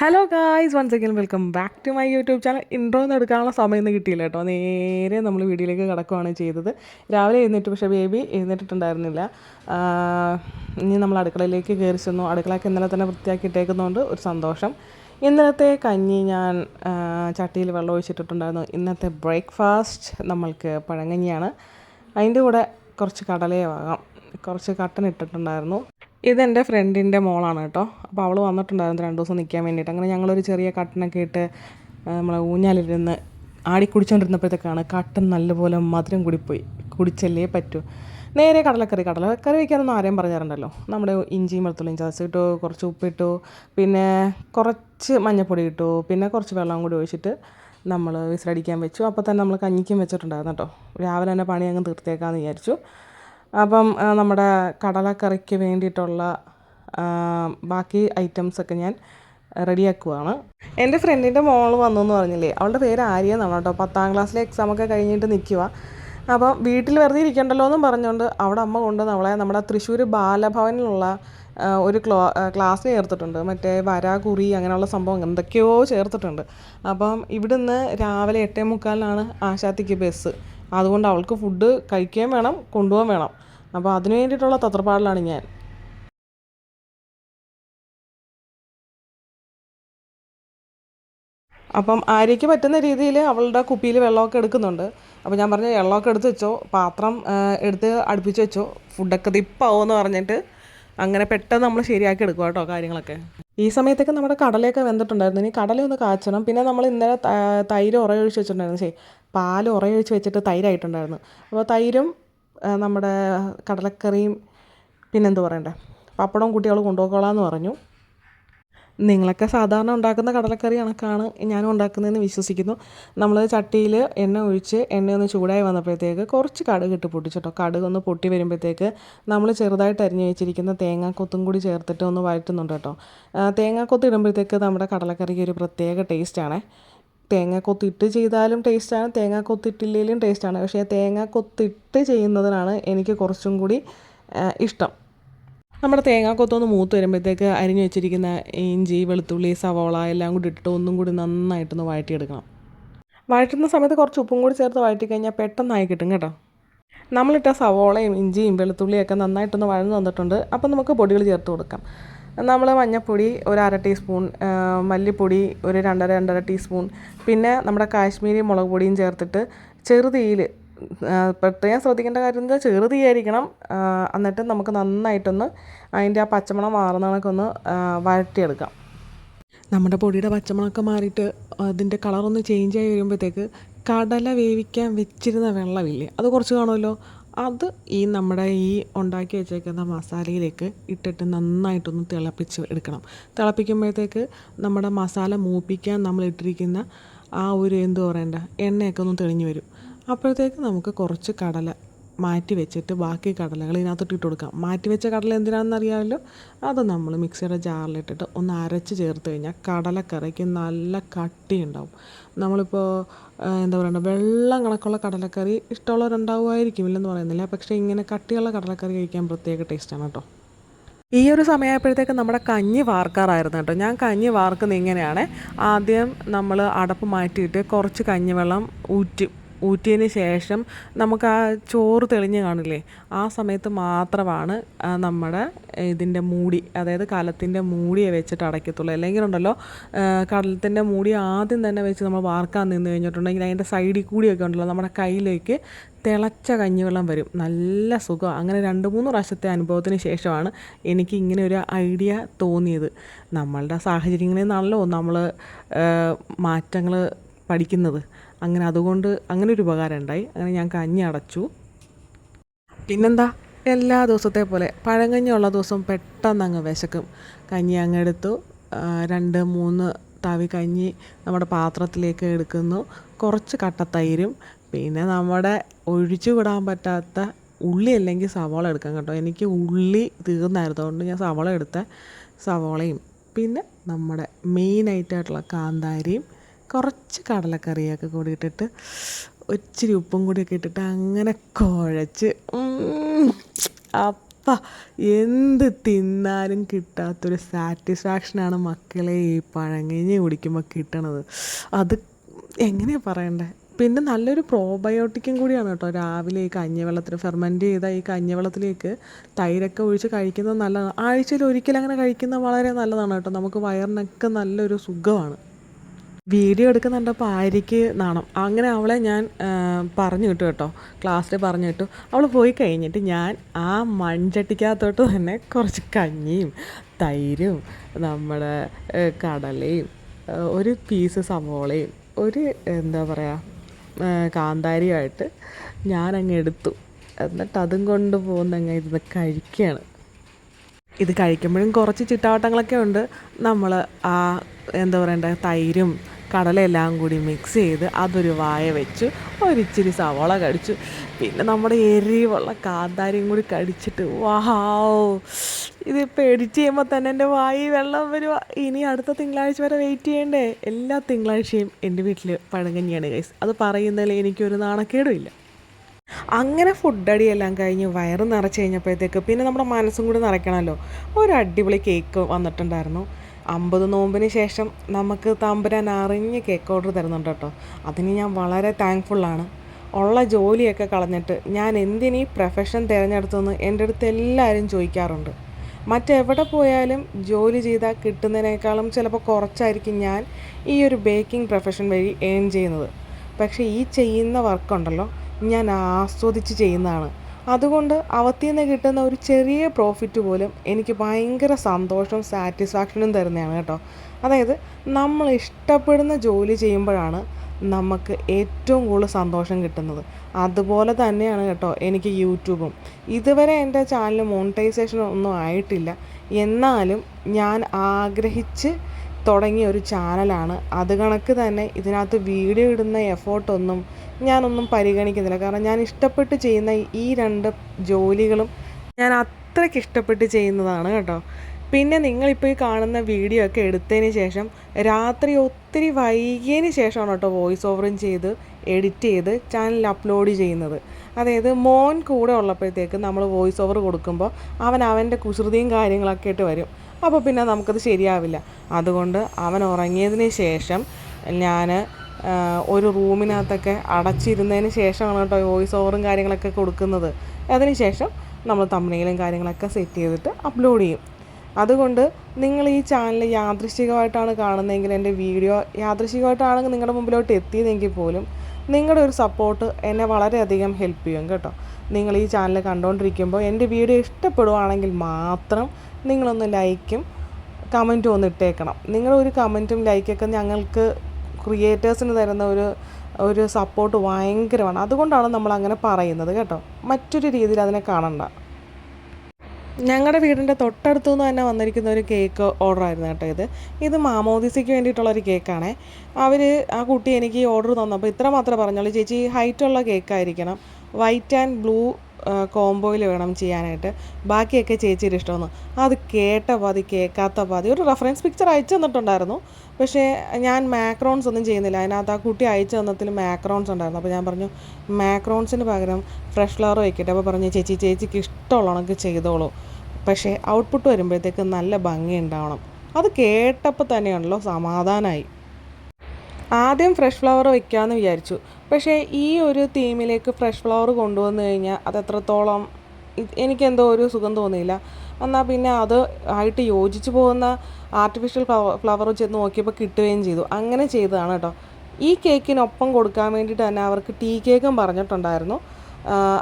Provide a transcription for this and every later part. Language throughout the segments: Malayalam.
Hello guys once again welcome back to my YouTube channel intro ഒന്നും എടുക്കാനുള്ള സമയമൊന്നും കിട്ടിയില്ല കേട്ടോ. നേരെ നമ്മൾ വീഡിയോയിലേക്ക് കിടക്കുകയാണ് ചെയ്തത്. രാവിലെ എഴുന്നേറ്റ് പക്ഷേ ബേബി എഴുന്നേറ്റിട്ടുണ്ടായിരുന്നില്ല. ഇനി നമ്മൾ അടുക്കളയിലേക്ക് കയറി ചെന്നു. അടുക്കളയൊക്കെ ഇന്നലെ തന്നെ വൃത്തിയാക്കി വൃത്തിയാക്കിയിട്ടേക്കുന്നതുകൊണ്ട് ഒരു സന്തോഷം. ഇന്നലത്തെ കഞ്ഞി ഞാൻ ചട്ടിയിൽ വെള്ളം ഒഴിച്ചിട്ടിട്ടുണ്ടായിരുന്നു. ഇന്നത്തെ ബ്രേക്ക്ഫാസ്റ്റ് നമ്മൾക്ക് പഴങ്കഞ്ഞിയാണ്. അതിന്റെ കൂടെ കുറച്ച് കടലയാകാം കുറച്ച് കട്ടൻ ഇട്ടിട്ടുണ്ടായിരുന്നു. ഇതെന്റെ ഫ്രണ്ടിന്റെ മോളാണ് കേട്ടോ. അപ്പോൾ അവൾ വന്നിട്ടുണ്ടായിരുന്നു രണ്ട് ദിവസം നിൽക്കാൻ വേണ്ടിയിട്ട്. അങ്ങനെ ഞങ്ങളൊരു ചെറിയ കട്ടനൊക്കെ ഇട്ട് നമ്മളെ ഊഞ്ഞാലിരുന്ന് ആടി കുടിച്ചുകൊണ്ടിരുന്നപ്പോഴത്തേക്കാണ് കട്ടൻ നല്ലപോലെ മധുരം കൂടിപ്പോയി. കുടിച്ചല്ലേ പറ്റൂ. നേരെ കടലക്കറി കടലക്കറി വയ്ക്കാനൊന്നും ആരെയും പറഞ്ഞാറുണ്ടല്ലോ. നമ്മുടെ ഇഞ്ചിയും വെളുത്തുള്ളിയും ചതച്ചിട്ടു കുറച്ച് ഉപ്പിട്ടു പിന്നെ കുറച്ച് മഞ്ഞപ്പൊടി ഇട്ടു പിന്നെ കുറച്ച് വെള്ളം കൂടി ഒഴിച്ചിട്ട് നമ്മൾ വിസിലടിക്കാൻ വെച്ചു. അപ്പോൾ തന്നെ നമ്മൾ കഞ്ഞിക്കും വെച്ചിട്ടുണ്ടായിരുന്നു കേട്ടോ. രാവിലെ തന്നെ പണി അങ്ങ് തീർത്തേക്കാമെന്ന് വിചാരിച്ചു. അപ്പം നമ്മുടെ കടലക്കറിക്ക് വേണ്ടിയിട്ടുള്ള ബാക്കി ഐറ്റംസൊക്കെ ഞാൻ റെഡിയാക്കുവാണ്. എന്റെ ഫ്രണ്ടിന്റെ മോൾ വന്നു എന്ന് പറഞ്ഞില്ലേ? അവളുടെ പേര് ആര്യ എന്നാണ് കേട്ടോ. പത്താം ക്ലാസ്സിലെ എക്സാമൊക്കെ കഴിഞ്ഞിട്ട് നിൽക്കുക അപ്പം വീട്ടിൽ വെറുതെ ഇരിക്കണ്ടല്ലോ എന്നും പറഞ്ഞുകൊണ്ട് അവിടെ അമ്മ കൊണ്ട് അവളെ നമ്മുടെ തൃശ്ശൂർ ബാലഭവനിലുള്ള ഒരു ക്ലോ ക്ലാസ് ചേർത്തിട്ടുണ്ട്. മറ്റേ വര കുറി അങ്ങനെയുള്ള സംഭവം എന്തൊക്കെയോ ചേർത്തിട്ടുണ്ട്. അപ്പം ഇവിടുന്ന് രാവിലെ എട്ടേ മുക്കാലിനാണ് ആശാത്തിക്ക് ബസ് അതുകൊണ്ട് അവൾക്ക് ഫുഡ് കഴിക്കുകയും വേണം കൊണ്ടുപോകാൻ വേണം. അപ്പോൾ അതിന് വേണ്ടിയിട്ടുള്ള തത്രപ്പാടിലാണ് ഞാൻ. അപ്പം ആര്യയ്ക്ക് പറ്റുന്ന രീതിയിൽ അവളുടെ കുപ്പിയിൽ വെള്ളമൊക്കെ എടുക്കുന്നുണ്ട്. അപ്പോൾ ഞാൻ പറഞ്ഞു വെള്ളമൊക്കെ എടുത്ത് വെച്ചോ പാത്രം എടുത്ത് അടുപ്പിച്ച് വെച്ചോ ഫുഡൊക്കെ ദിപ്പാവുമെന്ന് പറഞ്ഞിട്ട് അങ്ങനെ പെട്ടെന്ന് നമ്മൾ ശരിയാക്കി എടുക്കുക കേട്ടോ കാര്യങ്ങളൊക്കെ. ഈ സമയത്തൊക്കെ നമ്മുടെ കടലയൊക്കെ വെന്തിട്ടുണ്ടായിരുന്നു. ഇനി കടല ഒന്ന് കാച്ചണം. പിന്നെ നമ്മൾ ഇന്നലെ തൈര് ഉറയൊഴിച്ച് വെച്ചിട്ടുണ്ടായിരുന്നു. ശരി പാൽ ഉറയൊഴിച്ച് വെച്ചിട്ട് തൈരായിട്ടുണ്ടായിരുന്നു. അപ്പോൾ തൈരും നമ്മുടെ കടലക്കറിയും പിന്നെന്ത് പറയണ്ടേ? പപ്പടവും കുട്ടികൾ കൊണ്ടുപോയിക്കോളാന്ന് പറഞ്ഞു. നിങ്ങളൊക്കെ സാധാരണ ഉണ്ടാക്കുന്ന കടലക്കറി കണക്കാണ് ഞാനും ഉണ്ടാക്കുന്നതെന്ന് വിശ്വസിക്കുന്നു. നമ്മൾ ചട്ടിയിൽ എണ്ണ ഒഴിച്ച് എണ്ണ ഒന്ന് ചൂടായി വന്നപ്പോഴത്തേക്ക് കുറച്ച് കടുക് ഇട്ട് പൊട്ടിച്ചിട്ടോ. കടുക് ഒന്ന് പൊട്ടി വരുമ്പോഴത്തേക്ക് നമ്മൾ ചെറുതായിട്ട് അരിഞ്ഞു വെച്ചിരിക്കുന്ന തേങ്ങാക്കൊത്തും കൂടി ചേർത്തിട്ട് ഒന്ന് വഴറ്റുന്നുണ്ട് കേട്ടോ. തേങ്ങാക്കൊത്ത് ഇടുമ്പോഴത്തേക്ക് നമ്മുടെ കടലക്കറിക്ക് ഒരു പ്രത്യേക ടേസ്റ്റാണ് തേങ്ങാക്കൊത്തിട്ട് ചെയ്താലും ടേസ്റ്റാണ് തേങ്ങ കൊത്തിട്ടില്ലെങ്കിലും ടേസ്റ്റാണ് പക്ഷേ തേങ്ങ കൊത്തിട്ട് ചെയ്യുന്നതിനാണ് എനിക്ക് കുറച്ചും കൂടി ഇഷ്ടം. നമ്മുടെ തേങ്ങാക്കൊത്തൊന്ന് മൂത്ത് വരുമ്പോഴത്തേക്ക് അരിഞ്ഞു വെച്ചിരിക്കുന്ന ഇഞ്ചി വെളുത്തുള്ളി സവോള എല്ലാം കൂടി ഇട്ടിട്ട് ഒന്നും കൂടി നന്നായിട്ടൊന്ന് വഴറ്റിയെടുക്കണം. വഴറ്റുന്ന സമയത്ത് കുറച്ച് ഉപ്പും കൂടി ചേർത്ത് വഴറ്റി കഴിഞ്ഞാൽ പെട്ടെന്നായി കിട്ടും കേട്ടോ. നമ്മളിട്ട സവോളയും ഇഞ്ചിയും വെളുത്തുള്ളിയൊക്കെ നന്നായിട്ടൊന്ന് വഴന്ന് തന്നിട്ടുണ്ട് അപ്പം നമുക്ക് പൊടികൾ ചേർത്ത് കൊടുക്കാം. നമ്മൾ മഞ്ഞൾപ്പൊടി ഒരു അര ടീസ്പൂൺ മല്ലിപ്പൊടി ഒരു രണ്ടര രണ്ടര ടീസ്പൂൺ. പിന്നെ നമ്മുടെ കാശ്മീരി മുളക് പൊടിയും ചേർത്തിട്ട് ചെറുതീയിൽ പ്രത്യേകം ശ്രദ്ധിക്കേണ്ട കാര്യം എന്താ ചെറുതീയായിരിക്കണം എന്നിട്ട് നമുക്ക് നന്നായിട്ടൊന്ന് അതിന്റെ ആ പച്ചമണം മാറുന്ന കണക്കൊന്ന് വഴറ്റിയെടുക്കാം. നമ്മുടെ പൊടിയുടെ പച്ചമുളകൊക്കെ മാറിയിട്ട് അതിന്റെ കളറൊന്ന് ചേഞ്ച് ആയി വരുമ്പോഴത്തേക്ക് കടല വേവിക്കാൻ വെച്ചിരുന്ന വെള്ളമില്ലേ അത് കുറച്ച് കാണുമല്ലോ? അത് ഈ നമ്മുടെ ഈ ഉണ്ടാക്കി വെച്ചേക്കുന്ന മസാലയിലേക്ക് ഇട്ടിട്ട് നന്നായിട്ടൊന്ന് തിളപ്പിച്ച് എടുക്കണം. തിളപ്പിക്കുമ്പോഴത്തേക്ക് നമ്മുടെ മസാല മൂപ്പിക്കാൻ നമ്മൾ ഇട്ടിരിക്കുന്ന ആ ഒരു എന്ത് പറയണ്ട? എണ്ണയൊക്കെ ഒന്ന് തെളിഞ്ഞു വരും. അപ്പോഴത്തേക്ക് നമുക്ക് കുറച്ച് കടല മാറ്റി വെച്ചിട്ട് ബാക്കി കടലകൾ ഇതിനകത്തോട്ട് ഇട്ട് കൊടുക്കാം. മാറ്റി വെച്ച കടല എന്തിനാണെന്ന് അറിയാമല്ലോ? അത് നമ്മൾ മിക്സിയുടെ ജാറിലിട്ടിട്ട് ഒന്ന് അരച്ച് ചേർത്ത് കഴിഞ്ഞാൽ കടലക്കറിക്ക് നല്ല കട്ടി ഉണ്ടാവും. നമ്മളിപ്പോൾ എന്താ പറയുക വെള്ളം കണക്കുള്ള കടലക്കറി ഇഷ്ടമുള്ളവരുണ്ടാവുമായിരിക്കും ഇല്ലെന്ന് പറയുന്നില്ല. പക്ഷേ ഇങ്ങനെ കട്ടിയുള്ള കടലക്കറി കഴിക്കാൻ പ്രത്യേക ടേസ്റ്റാണ് കേട്ടോ. ഈ ഒരു സമയമായപ്പോഴത്തേക്ക് നമ്മുടെ കഞ്ഞി വാർക്കാറായിരുന്നു കേട്ടോ. ഞാൻ കഞ്ഞി വാർക്കുന്നത് ഇങ്ങനെയാണ്. ആദ്യം നമ്മൾ അടപ്പ് മാറ്റിയിട്ട് കുറച്ച് കഞ്ഞിവെള്ളം ഊറ്റി. ഊറ്റിയതിന് ശേഷം നമുക്ക് ആ ചോറ് തെളിഞ്ഞ് കാണില്ലേ? ആ സമയത്ത് മാത്രമാണ് നമ്മുടെ ഇതിന്റെ മൂടി അതായത് കലത്തിന്റെ മൂടിയെ വെച്ചിട്ട് അടയ്ക്കത്തുള്ളൂ. അല്ലെങ്കിൽ ഉണ്ടല്ലോ കടലത്തിന്റെ മൂടി ആദ്യം തന്നെ വെച്ച് നമ്മൾ വാർക്കാൻ നിന്ന് കഴിഞ്ഞിട്ടുണ്ടെങ്കിൽ അതിന്റെ സൈഡിൽ കൂടിയൊക്കെ ഉണ്ടല്ലോ നമ്മുടെ കയ്യിലേക്ക് തിളച്ച കഞ്ഞിവെള്ളം വരും. നല്ല സുഖം. അങ്ങനെ രണ്ട് മൂന്ന് പ്രാവശ്യത്തെ അനുഭവത്തിന് ശേഷമാണ് എനിക്ക് ഇങ്ങനെ ഒരു ഐഡിയ തോന്നിയത്. നമ്മളുടെ സാഹചര്യങ്ങളിൽ നിന്നാണല്ലോ നമ്മൾ മാറ്റങ്ങൾ പഠിക്കുന്നത്. അങ്ങനെ അതുകൊണ്ട് അങ്ങനെ ഒരു ഉപകാരം ഉണ്ടായി. അങ്ങനെ ഞാൻ കഞ്ഞി അടച്ചു. പിന്നെന്താ? എല്ലാ ദിവസത്തെ പോലെ പഴങ്കഞ്ഞി ഉള്ള ദിവസം പെട്ടെന്ന് അങ്ങ് വിശക്കും. കഞ്ഞി അങ്ങ് എടുത്തു. രണ്ട് മൂന്ന് തവി കഞ്ഞി നമ്മുടെ പാത്രത്തിലേക്ക് എടുക്കുന്നു. കുറച്ച് കട്ടത്തൈരും. പിന്നെ നമ്മുടെ ഒഴിച്ചു വിടാൻ പറ്റാത്ത ഉള്ളി അല്ലെങ്കിൽ സവാള എടുക്കാം കേട്ടോ. എനിക്ക് ഉള്ളി തീർന്നായിരുന്നു. അതുകൊണ്ട് ഞാൻ സവാള എടുത്ത സവാളയും. പിന്നെ നമ്മുടെ മെയിനായിട്ടായിട്ടുള്ള കാന്താരിയും കുറച്ച് കടലക്കറിയൊക്കെ കൂടി ഇട്ടിട്ട് ഒച്ചിരി ഉപ്പും കൂടിയൊക്കെ ഇട്ടിട്ട് അങ്ങനെ കുഴച്ച് അപ്പ എന്ത് തിന്നാലും കിട്ടാത്തൊരു സാറ്റിസ്ഫാക്ഷനാണ് മക്കളെ ഈ പഴങ്കഞ്ഞി കുടിക്കുമ്പോൾ കിട്ടണത്. അത് എങ്ങനെയാണ് പറയണ്ടേ? പിന്നെ നല്ലൊരു പ്രോബയോട്ടിക്കും കൂടിയാണ് കേട്ടോ. രാവിലെ ഈ കഞ്ഞിവെള്ളത്തിൽ ഫെർമെന്റ് ചെയ്ത ഈ കഞ്ഞിവെള്ളത്തിലേക്ക് തൈരൊക്കെ ഒഴിച്ച് കഴിക്കുന്നത് നല്ലതാണ്. ആഴ്ചയിൽ ഒരിക്കലും അങ്ങനെ കഴിക്കുന്നത് വളരെ നല്ലതാണ് കേട്ടോ. നമുക്ക് വയറിനൊക്കെ നല്ലൊരു സുഖമാണ്. വീഡിയോ എടുക്കുന്നുണ്ടപ്പോൾ ആര്യയ്ക്ക് നാണം. അങ്ങനെ അവളെ ഞാൻ പറഞ്ഞു കിട്ടും കേട്ടോ. ക്ലാസ്സിൽ പറഞ്ഞു കിട്ടും അവൾ പോയി കഴിഞ്ഞിട്ട് ഞാൻ ആ മൺചട്ടിക്കകത്തോട്ട് തന്നെ കുറച്ച് കഞ്ഞിയും തൈരും നമ്മുടെ കടലയും ഒരു പീസ് സവോളയും ഒരു എന്താ പറയുക കാന്താരിയുമായിട്ട് ഞാനങ്ങ് എടുത്തു. എന്നിട്ട് അതും കൊണ്ട് പോകുന്നങ്ങ് ഇരുന്ന് കഴിക്കുകയാണ് ഇത് കഴിക്കുമ്പോഴും കുറച്ച് ചിട്ടാവട്ടങ്ങളൊക്കെ ഉണ്ട്. നമ്മൾ ആ എന്താ പറയണ്ടേ തൈരും കടലയെല്ലാം കൂടി മിക്സ് ചെയ്ത് അതൊരു വായ വെച്ചു. ഒരിച്ചിരി സവാള കടിച്ചു. പിന്നെ നമ്മുടെ എരിവുള്ള കാന്താരിയും കൂടി കടിച്ചിട്ട് വാഹാവ് ഇതിപ്പോൾ എഡിറ്റ് ചെയ്യുമ്പോൾ തന്നെ എന്റെ വായി വെള്ളം വരുക ഇനി അടുത്ത തിങ്കളാഴ്ച വരെ വെയിറ്റ് ചെയ്യണ്ടേ? എല്ലാ തിങ്കളാഴ്ചയും എന്റെ വീട്ടിൽ പഴങ്കഞ്ഞിയാണ് ഗൈസ് അത് പറയുന്നതിൽ എനിക്കൊരു നാണക്കേടും ഇല്ല അങ്ങനെ ഫുഡ് അടിയെല്ലാം കഴിഞ്ഞ് വയറ് നിറച്ച് കഴിഞ്ഞപ്പോഴത്തേക്ക് പിന്നെ നമ്മുടെ മനസ്സും കൂടി നിറയ്ക്കണമല്ലോ. ഒരു അടിപൊളി കേക്ക് വന്നിട്ടുണ്ടായിരുന്നു. അമ്പത് നോമ്പിന് ശേഷം നമുക്ക് തമ്പുരാൻ അറിഞ്ഞ് കേക്ക് ഓർഡർ തരുന്നുണ്ട് കേട്ടോ. അതിന് ഞാൻ വളരെ താങ്ക്ഫുള്ളാണ് ഉള്ള ജോലിയൊക്കെ കളഞ്ഞിട്ട് ഞാൻ എന്തിനീ പ്രൊഫഷൻ തിരഞ്ഞെടുത്തെന്ന് എന്റെ അടുത്ത് എല്ലാവരും ചോദിക്കാറുണ്ട്. മറ്റെവിടെ പോയാലും ജോലി ചെയ്താൽ കിട്ടുന്നതിനേക്കാളും ചിലപ്പോൾ കുറച്ചായിരിക്കും ഞാൻ ഈ ഒരു ബേക്കിംഗ് പ്രൊഫഷൻ വഴി ഏൺ ചെയ്യുന്നത്. പക്ഷേ ഈ ചെയ്യുന്ന വർക്കുണ്ടല്ലോ ഞാൻ ആസ്വദിച്ച് ചെയ്യുന്നതാണ്. അതുകൊണ്ട് അവത്തിൽ നിന്ന് കിട്ടുന്ന ഒരു ചെറിയ പ്രോഫിറ്റ് പോലും എനിക്ക് ഭയങ്കര സന്തോഷവും സാറ്റിസ്ഫാക്ഷനും തരുന്നതാണ് കേട്ടോ. അതായത് നമ്മൾ ഇഷ്ടപ്പെടുന്ന ജോലി ചെയ്യുമ്പോഴാണ് നമുക്ക് ഏറ്റവും കൂടുതൽ സന്തോഷം കിട്ടുന്നത്. അതുപോലെ തന്നെയാണ് കേട്ടോ എനിക്ക് യൂട്യൂബും. ഇതുവരെ എന്റെ ചാനൽ മോണിറ്റൈസേഷൻ ഒന്നും ആയിട്ടില്ല. എന്നാലും ഞാൻ ആഗ്രഹിച്ച് തുടങ്ങിയ ഒരു ചാനലാണ് അത് കണക്ക് തന്നെ ഇതിനകത്ത് വീഡിയോ ഇടുന്ന എഫേർട്ടൊന്നും ഞാനൊന്നും പരിഗണിക്കുന്നില്ല. കാരണം ഞാൻ ഇഷ്ടപ്പെട്ട് ചെയ്യുന്ന ഈ രണ്ട് ജോലികളും ഞാൻ അത്രയ്ക്ക് ഇഷ്ടപ്പെട്ട് ചെയ്യുന്നതാണ് കേട്ടോ. പിന്നെ നിങ്ങളിപ്പോൾ ഈ കാണുന്ന വീഡിയോ ഒക്കെ എടുത്തതിന് ശേഷം രാത്രി ഒത്തിരി വൈകിയതിന് ശേഷമാണ് കേട്ടോ വോയിസ് ഓവറും ചെയ്ത് എഡിറ്റ് ചെയ്ത് ചാനലിൽ അപ്ലോഡ് ചെയ്യുന്നത്. അതായത് മോൻ കൂടെ ഉള്ളപ്പോഴത്തേക്ക് നമ്മൾ വോയിസ് ഓവർ കൊടുക്കുമ്പോൾ അവൻ അവന്റെ കുസൃതിയും കാര്യങ്ങളൊക്കെ ആയിട്ട് വരും. അപ്പോൾ പിന്നെ നമുക്കത് ശരിയാവില്ല. അതുകൊണ്ട് അവൻ ഉറങ്ങിയതിന് ശേഷം ഞാൻ ഒരു റൂമിനകത്തൊക്കെ അടച്ചിരുന്നതിന് ശേഷമാണ് കേട്ടോ വോയിസ് ഓവറും കാര്യങ്ങളൊക്കെ കൊടുക്കുന്നത്. അതിന് ശേഷം നമ്മൾ തമ്മിലും കാര്യങ്ങളൊക്കെ സെറ്റ് ചെയ്തിട്ട് അപ്ലോഡ് ചെയ്യും. അതുകൊണ്ട് നിങ്ങൾ ഈ ചാനൽ യാദൃശികമായിട്ടാണ് കാണുന്നതെങ്കിൽ എന്റെ വീഡിയോ യാദൃശികമായിട്ടാണെങ്കിൽ നിങ്ങളുടെ മുമ്പിലോട്ട് എത്തിയതെങ്കിൽ പോലും നിങ്ങളുടെ ഒരു സപ്പോർട്ട് എന്നെ വളരെയധികം ഹെൽപ്പ് ചെയ്യും കേട്ടോ. നിങ്ങൾ ഈ ചാനൽ കണ്ടുകൊണ്ടിരിക്കുമ്പോൾ എന്റെ വീഡിയോ ഇഷ്ടപ്പെടുവാണെങ്കിൽ മാത്രം നിങ്ങളൊന്ന് ലൈക്കും കമന്റും ഒന്ന് ഇട്ടേക്കണം. നിങ്ങളൊരു കമന്റും ലൈക്കൊക്കെ ഞങ്ങൾക്ക് ക്രിയേറ്റേഴ്സിന് തരുന്ന ഒരു ഒരു സപ്പോർട്ട് ഭയങ്കരമാണ്. അതുകൊണ്ടാണ് നമ്മൾ അങ്ങനെ പറയുന്നത് കേട്ടോ. മറ്റൊരു രീതിയിൽ അതിനെ കാണണ്ട. ഞങ്ങളുടെ വീടിന്റെ തൊട്ടടുത്തു നിന്ന് തന്നെ വന്നിരിക്കുന്ന ഒരു കേക്ക് ഓർഡർ ആയിരുന്നു കേട്ടോ ഇത്. ഇത് മാമോദിസയ്ക്ക് വേണ്ടിയിട്ടുള്ളൊരു കേക്കാണേ അവർ ആ കുട്ടി എനിക്ക് ഓർഡർ തന്നപ്പോൾ ഇത്ര മാത്രമേ പറഞ്ഞോളൂ ചേച്ചി ഹൈറ്റുള്ള കേക്കായിരിക്കണം വൈറ്റ് ആൻഡ് ബ്ലൂ കോംബോയിൽ വേണം ചെയ്യാനായിട്ട്. ബാക്കിയൊക്കെ ചേച്ചിയുടെ ഇഷ്ടമെന്ന് അത് കേട്ട പാതി കേൾക്കാത്ത പാതി ഒരു റെഫറൻസ് പിക്ചർ അയച്ചു തന്നിട്ടുണ്ടായിരുന്നു. പക്ഷേ ഞാൻ മാക്രോൺസ് ഒന്നും ചെയ്യുന്നില്ല. അതിനകത്ത് ആ കുട്ടി അയച്ചു തന്നതിൽ മാക്രോൺസ് ഉണ്ടായിരുന്നു. അപ്പോൾ ഞാൻ പറഞ്ഞു മാക്രോൺസിന് പകരം ഫ്രഷ് ഫ്ലവർ വയ്ക്കട്ടെ അപ്പോൾ പറഞ്ഞു ചേച്ചി ചേച്ചിക്ക് ഇഷ്ടമുള്ള കണക്ക് ചെയ്തോളൂ. പക്ഷേ ഔട്ട്പുട്ട് വരുമ്പോഴത്തേക്ക് നല്ല ഭംഗി ഉണ്ടാവണം. അത് കേട്ടപ്പോൾ തന്നെയാണല്ലോ സമാധാനമായി. ആദ്യം ഫ്രഷ് ഫ്ലവർ വെക്കാമെന്ന് വിചാരിച്ചു. പക്ഷേ ഈ ഒരു തീമിലേക്ക് ഫ്രഷ് ഫ്ലവർ കൊണ്ടുവന്നു കഴിഞ്ഞാൽ അത് എത്രത്തോളം എനിക്കെന്തോ ഒരു സുഖം തോന്നിയില്ല. എന്നാൽ പിന്നെ അത് ആയിട്ട് യോജിച്ച് പോകുന്ന ആർട്ടിഫിഷ്യൽ ഫ്ലവർ ഫ്ലവർ ചെന്ന് നോക്കിയപ്പോൾ കിട്ടുകയും ചെയ്തു. അങ്ങനെ ചെയ്തതാണ് കേട്ടോ. ഈ കേക്കിനൊപ്പം കൊടുക്കാൻ വേണ്ടിയിട്ട് തന്നെ അവർക്ക് ടീ കേക്കും പറഞ്ഞിട്ടുണ്ടായിരുന്നു.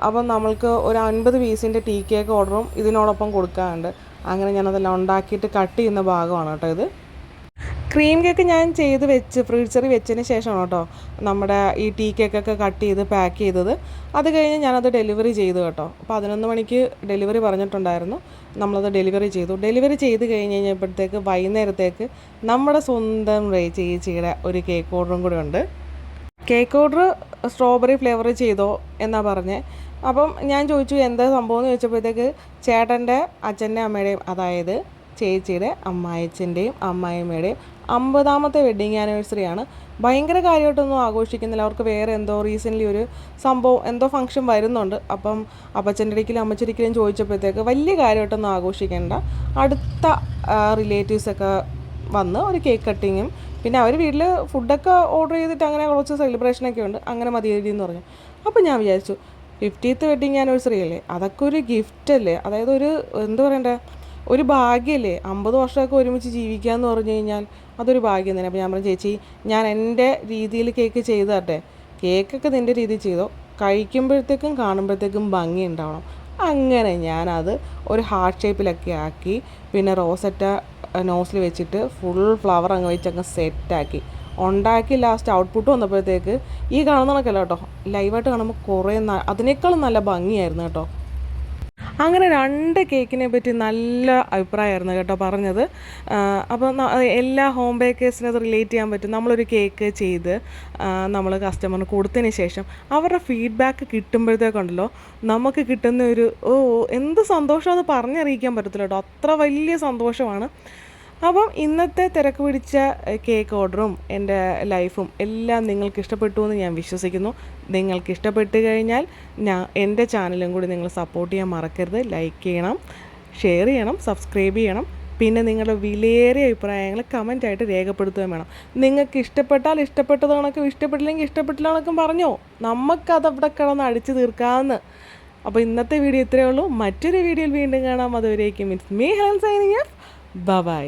അപ്പം നമ്മൾക്ക് ഒരു അൻപത് പീസിന്റെ ടീ കേക്ക് ഓർഡറും ഇതിനോടൊപ്പം കൊടുക്കാറുണ്ട് അങ്ങനെ ഞാനതെല്ലാം ഉണ്ടാക്കിയിട്ട് കട്ട് ചെയ്യുന്ന ഭാഗമാണ് കേട്ടോ ഇത്. ക്രീം കേക്ക് ഞാൻ ചെയ്ത് വെച്ച് ഫ്രീസറിൽ വെച്ചതിന് ശേഷമാണ് കേട്ടോ നമ്മുടെ ഈ ടീ കേക്കൊക്കെ കട്ട് ചെയ്ത് പാക്ക് ചെയ്തത്. അത് കഴിഞ്ഞ് ഞാനത് ഡെലിവറി ചെയ്തു കേട്ടോ. പതിനൊന്ന് മണിക്ക് ഡെലിവറി പറഞ്ഞിട്ടുണ്ടായിരുന്നു. നമ്മളത് ഡെലിവറി ചെയ്തു. ഡെലിവറി ചെയ്ത് കഴിഞ്ഞ് കഴിഞ്ഞപ്പോഴത്തേക്ക് വൈകുന്നേരത്തേക്ക് നമ്മുടെ സ്വന്തം റേ ചേച്ചിയുടെ ഒരു കേക്ക് ഓർഡറും കൂടെ ഉണ്ട്. കേക്ക് ഓർഡർ സ്ട്രോബെറി ഫ്ലേവർ ചെയ്തോ എന്നാണ് പറഞ്ഞേ. അപ്പം ഞാൻ ചോദിച്ചു എന്താ സംഭവം? എന്ന് ചോദിച്ചപ്പോഴത്തേക്ക് ചേട്ടന്റെ അച്ഛന്റെ അമ്മയുടെയും അതായത് ചേച്ചിയുടെ അമ്മായച്ചന്റെയും അമ്മായിമ്മയുടെയും അമ്പതാമത്തെ വെഡ്ഡിങ് ആനിവേഴ്സറി ആണ്. ഭയങ്കര കാര്യമായിട്ടൊന്നും ആഘോഷിക്കുന്നില്ല. അവർക്ക് വേറെ എന്തോ റീസെന്റ്ലി ഒരു സംഭവം എന്തോ ഫംഗ്ഷൻ വരുന്നുണ്ട്. അപ്പം അപ്പച്ചന്റെ ഇടയ്ക്കിലും അമ്മച്ചിരിക്കലും ചോദിച്ചപ്പോഴത്തേക്ക് വലിയ കാര്യമായിട്ടൊന്നും ആഘോഷിക്കേണ്ട. അടുത്ത റിലേറ്റീവ്സൊക്കെ വന്ന് ഒരു കേക്ക് കട്ടിങ്ങും പിന്നെ അവർ വീട്ടിൽ ഫുഡൊക്കെ ഓർഡർ ചെയ്തിട്ട് അങ്ങനെ കുറച്ച് സെലിബ്രേഷനൊക്കെ ഉണ്ട്. അങ്ങനെ മതി എന്ന് പറഞ്ഞു. അപ്പം ഞാൻ വിചാരിച്ചു ഫിഫ്റ്റീത്ത് വെഡ്ഡിങ് ആനിവേഴ്സറി അല്ലേ? അതൊക്കെ ഒരു ഗിഫ്റ്റ് അല്ലേ? അതായത് ഒരു എന്താ പറയണ്ടേ? ഒരു ഭാഗ്യമല്ലേ അമ്പത് വർഷമൊക്കെ ഒരുമിച്ച് ജീവിക്കുക എന്ന് പറഞ്ഞു കഴിഞ്ഞാൽ അതൊരു ഭാഗ്യം തന്നെ. അപ്പോൾ ഞാൻ പറഞ്ഞു ചേച്ചി ഞാൻ എന്റെ രീതിയിൽ കേക്ക് ചെയ്തതട്ടെ. കേക്കൊക്കെ നിന്റെ രീതിയിൽ ചെയ്തോ? കഴിക്കുമ്പോഴത്തേക്കും കാണുമ്പോഴത്തേക്കും ഭംഗി ഉണ്ടാവണം. അങ്ങനെ ഞാനത് ഒരു ഹാർട്ട് ഷേപ്പിലൊക്കെ ആക്കി പിന്നെ റോസറ്റ നോസിൽ വെച്ചിട്ട് ഫുൾ ഫ്ലവർ അങ്ങ് വെച്ച് അങ്ങ് സെറ്റാക്കി. ഉണ്ടാക്കി ലാസ്റ്റ് ഔട്ട്പുട്ട് വന്നപ്പോഴത്തേക്ക് ഈ കാണുന്നതൊക്കെ കണക്കല്ല കേട്ടോ ലൈവായിട്ട് കാണുമ്പോൾ കുറേ അതിനേക്കാളും നല്ല ഭംഗിയായിരുന്നു കേട്ടോ. അങ്ങനെ രണ്ട് കേക്കിനെ പറ്റി നല്ല അഭിപ്രായമായിരുന്നു കേട്ടോ പറഞ്ഞത്. അപ്പം എല്ലാ ഹോം ബേക്കേഴ്സിനും അത് റിലേറ്റ് ചെയ്യാൻ പറ്റും. നമ്മളൊരു കേക്ക് ചെയ്ത് നമ്മൾ കസ്റ്റമറിന് കൊടുത്തതിന് ശേഷം അവരുടെ ഫീഡ്ബാക്ക് കിട്ടുമ്പോഴത്തേക്കുണ്ടല്ലോ നമുക്ക് കിട്ടുന്ന ഒരു ഓ എന്ത് സന്തോഷമെന്ന് പറഞ്ഞറിയിക്കാൻ പറ്റത്തില്ല കേട്ടോ. അത്ര വലിയ സന്തോഷമാണ്. അപ്പം ഇന്നത്തെ തിരക്ക് പിടിച്ച കേക്ക് ഓർഡറും എന്റെ ലൈഫും എല്ലാം നിങ്ങൾക്ക് ഇഷ്ടപ്പെട്ടു എന്ന് ഞാൻ വിശ്വസിക്കുന്നു. നിങ്ങൾക്ക് ഇഷ്ടപ്പെട്ട് കഴിഞ്ഞാൽ ഞാൻ എന്റെ ചാനലും കൂടി നിങ്ങൾ സപ്പോർട്ട് ചെയ്യാൻ മറക്കരുത്. ലൈക്ക് ചെയ്യണം ഷെയർ ചെയ്യണം സബ്സ്ക്രൈബ് ചെയ്യണം. പിന്നെ നിങ്ങളുടെ വിലയേറിയ അഭിപ്രായങ്ങൾ കമന്റായിട്ട് രേഖപ്പെടുത്തുകയും വേണം. നിങ്ങൾക്ക് ഇഷ്ടപ്പെട്ടാൽ ഇഷ്ടപ്പെട്ടത് കണക്കും ഇഷ്ടപ്പെട്ടില്ലെങ്കിൽ ഇഷ്ടപ്പെട്ടില്ല കണക്കും പറഞ്ഞോ. നമുക്കത് അവിടെ കിടന്ന് അടിച്ചു തീർക്കാമെന്ന് അപ്പോൾ ഇന്നത്തെ വീഡിയോ ഇത്രയേ ഉള്ളൂ. മറ്റൊരു വീഡിയോയിൽ വീണ്ടും കാണാം. അതുവരേക്കും it's me hell signing by